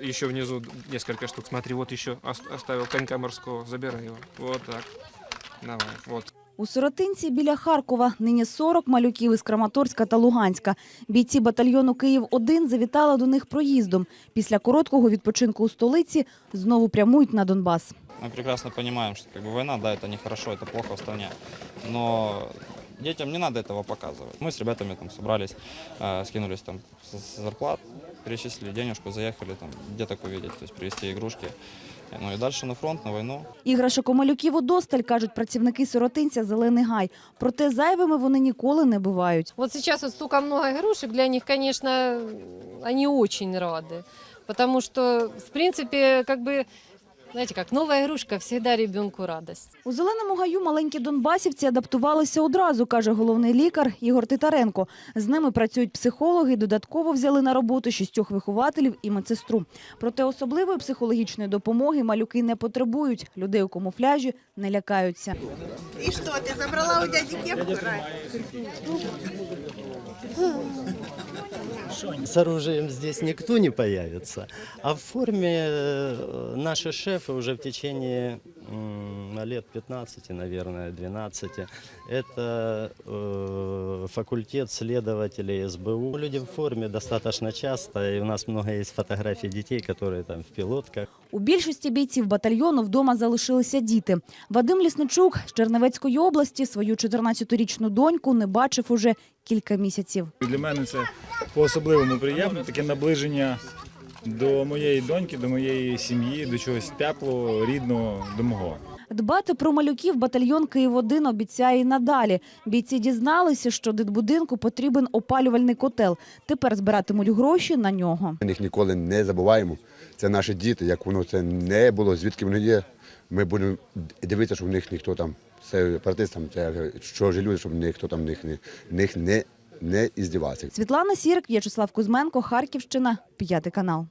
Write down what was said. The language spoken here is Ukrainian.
Еще внизу несколько штук. Смотри, вот еще ос- оставил конька морского. Забирай его. Вот так. Давай, вот. У Сиротинці біля Харкова нині 40 малюків із Краматорська та Луганська. Бійці батальйону Київ-1 завітали до них проїздом. Після короткого відпочинку у столиці знову прямують на Донбас. Мы прекрасно понимаем, что как бы война, да, это нехорошо, это плохо в стране. Но детям не надо этого показывать. Мы с ребятами там собрались, э, скинулись там с с зарплат, перечислили денежку, заехали там деток увидеть, то есть привезти игрушки. Ну и дальше на фронт, на войну. Іграшок у малюків удосталь, кажуть працівники Сиротинця Зелений Гай. Проте зайвими вони ніколи не бувають. Вот сейчас вот столько много игрушек, для них, конечно, они очень рады. Потому что, в принципе, как бы, знаете как, новая игрушка всегда ребенку радость. У Зеленому гаю маленькі донбасівці адаптувалися одразу, каже головний лікар Ігор Титаренко. З ними працюють психологи, додатково взяли на роботу шістьох вихователів і медсестру. Проте особливої психологічної допомоги малюки не потребують. Людей у камуфляжі не лякаються. И что, ты забрала у дяди кепку, Рай? С оружием здесь никто не появится. А в форме э, наши шефы уже в течение м, лет 15, наверное, 12. Это э, факультет следователей СБУ. Люди в форме достаточно часто, и у нас много есть фотографий детей, которые там в пилотках. У більшості бійців батальйону вдома залишилися діти. Вадим Лісничук з Чернівецької області свою 14-річну доньку не бачив уже кілька місяців. Для мене це по-особливому приємно, таке наближення до моєї доньки, до моєї сім'ї, до чогось теплого, рідного, до мого. Дбати про малюків батальйон Київ-1 обіцяє і надалі. Бійці дізналися, що дитбудинку потрібен опалювальний котел. Тепер збиратимуть гроші на нього. Ми їх ніколи не забуваємо. Це наші діти, як воно це не було, звідки вони є. Ми будемо дивитися, щоб в них ніхто там, це партистам, це що ж люди, щоб ніхто там них не, них не, не іздівався. Світлана Сірик, В'ячеслав Кузьменко, Харківщина, п'ятий канал.